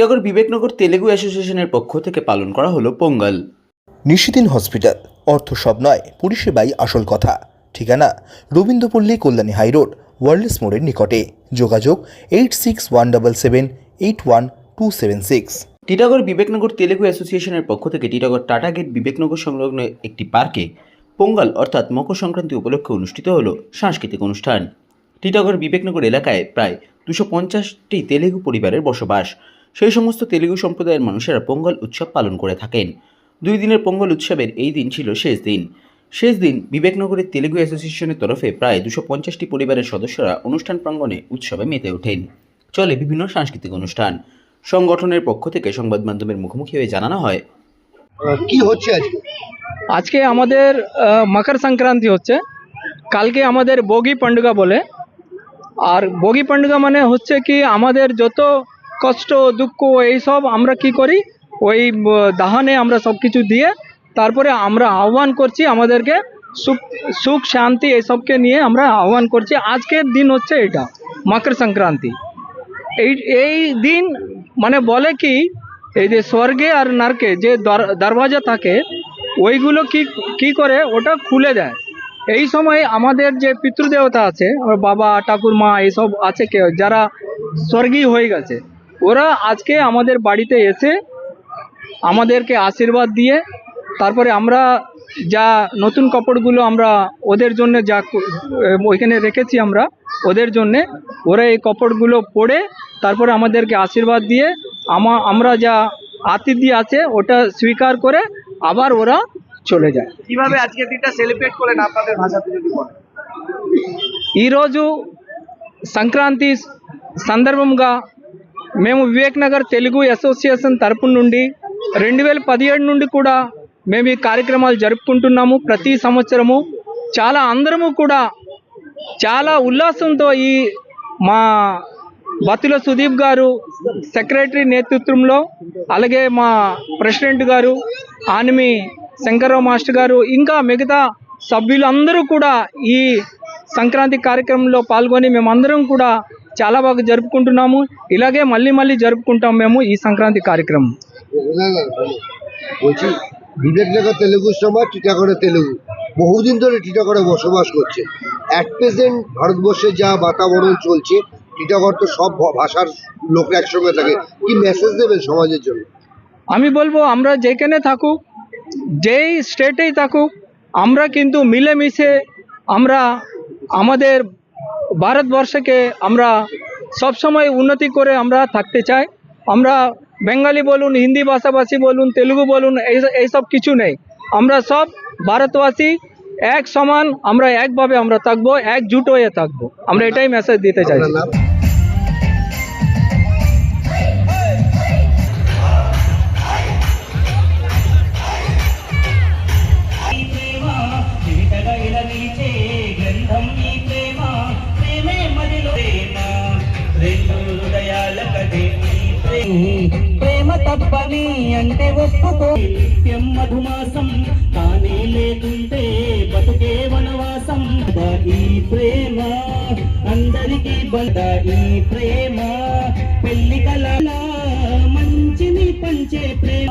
টিটাগড় বিবেকনগর তেলেগু অ্যাসোসিয়েশনের পক্ষ থেকে পালন করা হলো পোঙ্গল। নিশিদিন হসপিটাল অর্থ সব নয় পরিষেবাই আসল কথা। ঠিকানা রবীন্দ্রপল্লী কল্যাণী হাইরোড ওয়ার্ল্ডস মোড়ের নিকটে। যোগাযোগ eight six one double seven eight one two seven six. Titagarh Vivekanagar Telugu অ্যাসোসিয়েশনের পক্ষ থেকে টিটাগড় টাটা গেট বিবেকনগর সংলগ্ন একটি পার্কে পোঙ্গল অর্থাৎ মকর সংক্রান্তি উপলক্ষে অনুষ্ঠিত হল সাংস্কৃতিক অনুষ্ঠান। টিটাগড় বিবেকনগর এলাকায় প্রায় দুশো পঞ্চাশটি তেলেগু পরিবারের বসবাস। সেই সমস্ত তেলেগু সম্প্রদায়ের মানুষেরা পোঙ্গল উৎসব পালন করে থাকেন। দুই দিনের পোঙ্গল উৎসবের এই দিন ছিল শেষ দিন। শেষ দিন বিবেকনগরের তেলেগু অ্যাসোসিয়েশনের তরফে প্রায় দুশো পঞ্চাশটি পরিবারের সদস্যরা অনুষ্ঠান প্রাঙ্গণে উৎসবে মেতে ওঠেন। চলে বিভিন্ন সাংস্কৃতিক অনুষ্ঠান। সংগঠনের পক্ষ থেকে সংবাদ মাধ্যমের মুখোমুখি হয়ে জানানো হয় কি হচ্ছে আজকে? আজকে আমাদের মকর সংক্রান্তি হচ্ছে। কালকে আমাদের বগি পান্ডুগা বলে। আর বগি পান্ডুগা মানে হচ্ছে কি আমাদের যত কষ্ট, দুঃখ এইসব আমরা কি করি? ওই দাহানে আমরা সব কিছু দিয়ে তারপরে আমরা আহ্বান করছি আমাদেরকে সুখ সুখ, শান্তি এইসবকে নিয়ে আমরা আহ্বান করছি। আজকের দিন হচ্ছে এটা, মকর সংক্রান্তি। এই এই দিন মানে বলে কি, এই যে স্বর্গে আর নারকে যে দর- দরওয়াজা থাকে, ওইগুলো কি কি করে? ওটা খুলে দেয়। এই সময় আমাদের যে পিতৃদেবতা আছে বাবা, ঠাকুরমা এইসব আছে কেউ, যারা স্বর্গীয় হয়ে গেছে ওরা আজকে আমাদের বাড়িতে এসে আমাদেরকে আশীর্বাদ দিয়ে তারপরে আমরা যা নতুন কাপড়গুলো আমরা ওদের জন্য যা কু- আহ, ওইখানে রেখেছি আমরা ওদের জন্যে ওরা এই কাপড়গুলো পরে তারপরে আমাদেরকে আশীর্বাদ দিয়ে আমা আমরা যা আতিথ্য আছে ওটা স্বীকার করে আবার ওরা চলে যায় কিভাবে আজকের দিনটা সেলিব্রেট করলেন আপনাদের ভাষাতে যদি বলেন ఈరోజు సంక్రాంతి సందర్భంగా మేము వివేక్ నగర్ తెలుగు అసోసియేషన్ తరపు నుండి రెండు వేల పదిహేడు నుండి కూడా మేము ఈ కార్యక్రమాలు జరుపుకుంటున్నాము. ప్రతి సంవత్సరము చాలా అందరము కూడా చాలా ఉల్లాసంతో ఈ మా బతుల సుదీప్ గారు సెక్రటరీ నేతృత్వంలో అలాగే మా ప్రెసిడెంట్ గారు ఆనిమి శంకర్రావు మాస్టర్ గారు ఇంకా మిగతా సభ్యులందరూ కూడా ఈ సంక్రాంతి కార్యక్రమంలో పాల్గొని మేమందరం కూడా చాలా బాగా జరుపుకుంటున్నాము ఇలాగే మళ్ళీ మళ్ళీ జరుపుకుంటాం మేము ఈ సంక్రాంతి కార్యక్రమం বলছি বিবেকনগর তেলেগু সমাজ টিটাগড়ে তেলেগু বহুদিন ধরে টিটাগড়ে বসবাস করছে অ্যাট প্রেজেন্ট ভারতবর্ষে যা বাতাবরণ চলছে টিটাগড় তো সব ভ- ভাষার লোক একসঙ্গে থাকে কি মেসেজ দেবেন সমাজের জন্য আমি বলবো আমরা যেখানে থাকুক যেই স্টেটেই থাকুক আমরা কিন্তু মিলেমিশে আমরা আমাদের ভারতবর্ষকে আমরা সবসময় উন্নতি করে আমরা থাকতে চাই। আমরা বেঙ্গালি বলুন, হিন্দি ভাষাভাষী বলুন, তেলুগু বলুন, এই সব কিছু নেই। আমরা সব ভারতবাসী এক সমান, আমরা একভাবে আমরা থাকব, একজুট হয়ে থাকব। আমরা এটাই মেসেজ দিতে চাই ప్రేమ తప్పని అంటే ఒప్పుకో. నిత్యం మధుమాసం కానీ లేకుంటే బతుకే వనవాసం. ఈ ప్రేమ అందరికీ బంద ఈ ప్రేమ. పెళ్ళి కల మంచిని పంచే ప్రేమ.